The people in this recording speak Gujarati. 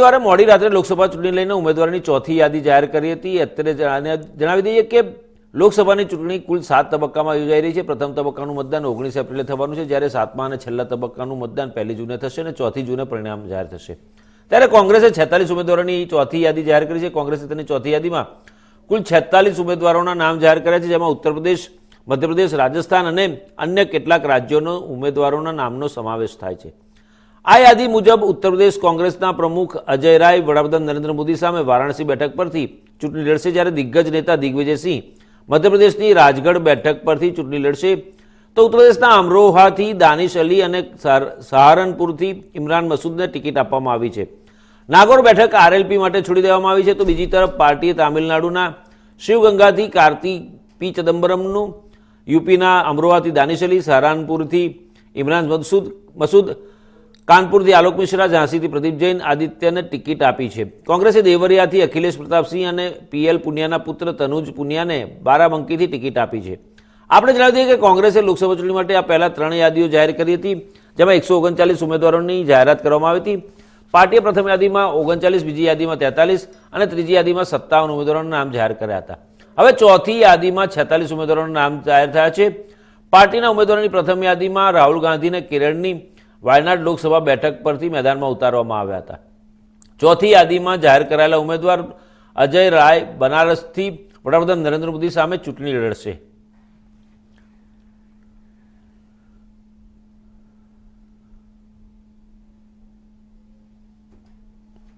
શનિવારે મોડી રાત્રે લોકસભા ચૂંટણી લઈને ઉમેદવારની ચોથી યાદી જાહેર કરી હતી. અત્યારે જણાવી દઈએ કે લોકસભાની ચૂંટણી કુલ સાત તબક્કામાં યોજાઈ રહી છે. પ્રથમ તબક્કાનું મતદાન ઓગણીસ એપ્રિલે થવાનું છે. જ્યારે સાતમા અને છેલ્લા તબક્કાનું મતદાન પહેલી જૂને થશે અને ચોથી જૂને પરિણામ જાહેર થશે. ત્યારે કોંગ્રેસે છેતાલીસ ઉમેદવારોની ચોથી યાદી જાહેર કરી છે. કોંગ્રેસે તેની ચોથી યાદીમાં કુલ છેતાલીસ ઉમેદવારોના નામ જાહેર કર્યા છે, જેમાં ઉત્તર પ્રદેશ, મધ્યપ્રદેશ, રાજસ્થાન અને અન્ય કેટલાક રાજ્યોનો ઉમેદવારોના નામનો સમાવેશ થાય છે. આ યાદી મુજબ ઉત્તર પ્રદેશ કોંગ્રેસના પ્રમુખ અજય રાય, વડાપ્રધાન નરેન્દ્ર મોદી સામે વારાણસી બેઠક પરથી ચૂંટણી લડશે જ્યારે દિગ્ગજ નેતા દિગ્વિજયસિંહ મધ્યપ્રદેશની રાજગઢ બેઠક પરથી ચૂંટણી લડશે. તો ઉત્તર પ્રદેશના અમરોહાથી દાનિશ અલી અને સહાર- સહારનપુરથી ઇમરાન મસૂદને ટિકિટ આપવામાં આવી છે. નાગોર બેઠક આરએલપી માટે છોડી દેવામાં આવી છે. તો બીજી તરફ પાર્ટીએ તામિલનાડુના શિવગંગાથી કાર્તિક પી ચદમ્બરમનું, યુપીના અમરોહાથી દાનિશ અલી સહારનપુરથી ઇમરાન મસૂદ મસૂદ કાનપુરથી આલોક મિશ્રા, ઝાંસીથી પ્રદીપ જૈન, આદિત્યને ટિકિટ આપી છે. કોંગ્રેસે દેવરિયાથી અખિલેશ પ્રતાપસિંહ અને પીએલ પુનિયાના પુત્ર તનુજ પુનિયાને બારાબંકીથી ટિકિટ આપી છે. આપણે જણાવી દઈએ કે કોંગ્રેસે લોકસભા ચૂંટણી માટે આ પહેલા ત્રણ યાદીઓ જાહેર કરી હતી, જેમાં એકસો ઓગણચાલીસ ઉમેદવારોની જાહેરાત કરવામાં આવી હતી. પાર્ટીએ પ્રથમ યાદીમાં ઓગણચાલીસ, બીજી યાદીમાં તેતાલીસ અને ત્રીજી યાદીમાં સત્તાવન ઉમેદવારોના નામ જાહેર કર્યા હતા. હવે ચોથી યાદીમાં છેતાલીસ ઉમેદવારોના નામ જાહેર થયા છે. પાર્ટીના ઉમેદવારોની પ્રથમ યાદીમાં રાહુલ ગાંધીને કેરળની વાયનાડ લોકસભા બેઠક પરથી મેદાનમાં ઉતારવામાં આવ્યા હતા. ચોથી યાદીમાં જાહેર કરાયેલા ઉમેદવાર અજય રાય બનારસથી વડાપ્રધાન નરેન્દ્ર મોદી સામે ચૂંટણી લડશે.